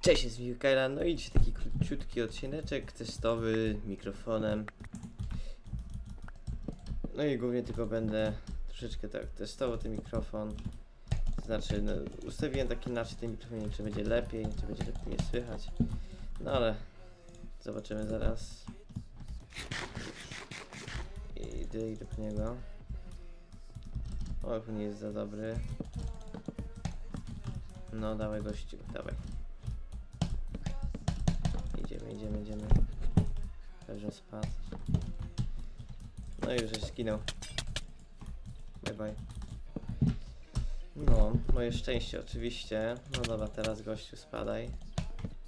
Cześć, jest Mikaela, no i dzisiaj taki króciutki odcineczek testowy mikrofonem. No i głównie tylko będę troszeczkę tak testował ten mikrofon. Znaczy, no, ustawiłem tak inaczej ten mikrofon, nie wiem, czy będzie lepiej, czy będzie lepiej mnie słychać. No ale zobaczymy zaraz. I idę, idę niego. O, nie jest za dobry. No, dawaj gościu, dawaj. Idziemy, idziemy, idziemy. Spadł. No i już skinął. Bye bye. No, moje szczęście oczywiście. No dobra, teraz gościu spadaj.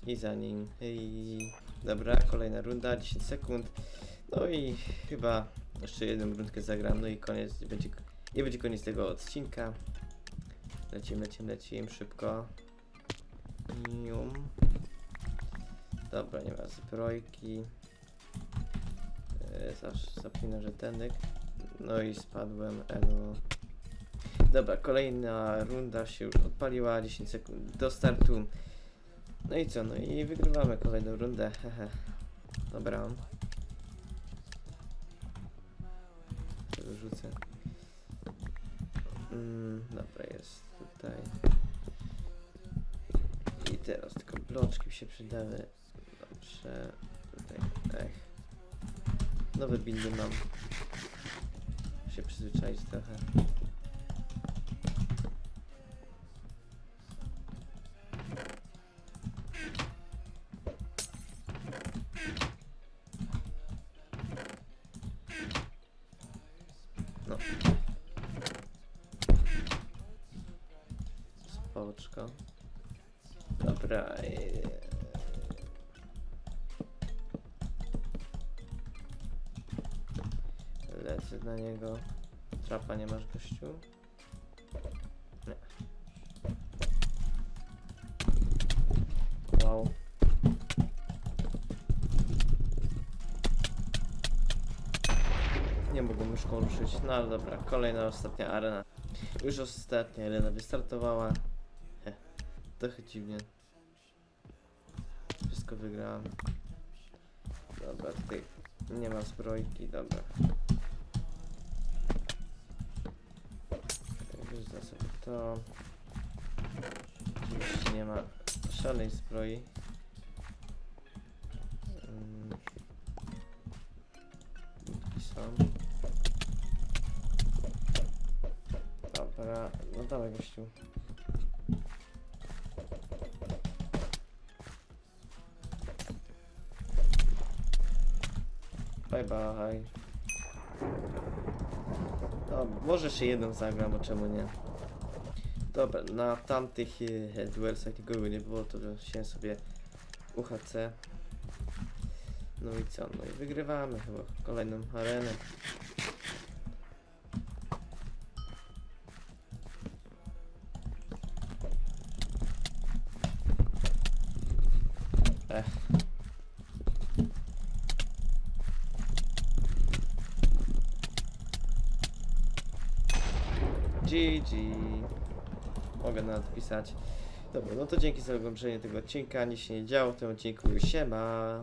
I za nim. I dobra, kolejna runda, 10 sekund. No i chyba jeszcze jedną rundkę zagram, no i koniec będzie. I będzie koniec tego odcinka. Lecimy, lecimy, lecimy szybko. Nium. Dobra, nie ma zbrojki. Yy, zawsze zapinam, że tędyk. No i spadłem, elo. Dobra, kolejna runda się już odpaliła, 10 sekund do startu. No i co, no i wygrywamy kolejną rundę, hehe. Dobra. Wyrzucę. Mm, dobra, jest tutaj. I teraz tylko bloczki się przydały. Dobrze. Tutaj. Ech. Nowe bindy mam. Się przyzwyczaić trochę. No. Spoczko. Dobra. i- Na niego. Trapa nie masz gościu? Nie. Wow. Nie mogę myszką ruszyć. No dobra, kolejna, ostatnia arena. Już ostatnia arena wystartowała. Heh, trochę dziwnie. Wszystko wygrałem. Dobra, tutaj nie ma zbrojki, dobra. To. Nie ma szalej zbroi. Mm. Budki są. No dawaj gościu. Bye bye. No, może jeszcze jedną zagram, bo czemu nie? Dobra, na tamtych e, nikogo nie było, to wziąłem sobie UHC. No i co? No i wygrywamy chyba kolejną arenę. GG. Mogę nawet pisać. Dobra, no to dzięki za oglądanie tego odcinka. Nic się nie działo w tym odcinku. Siema.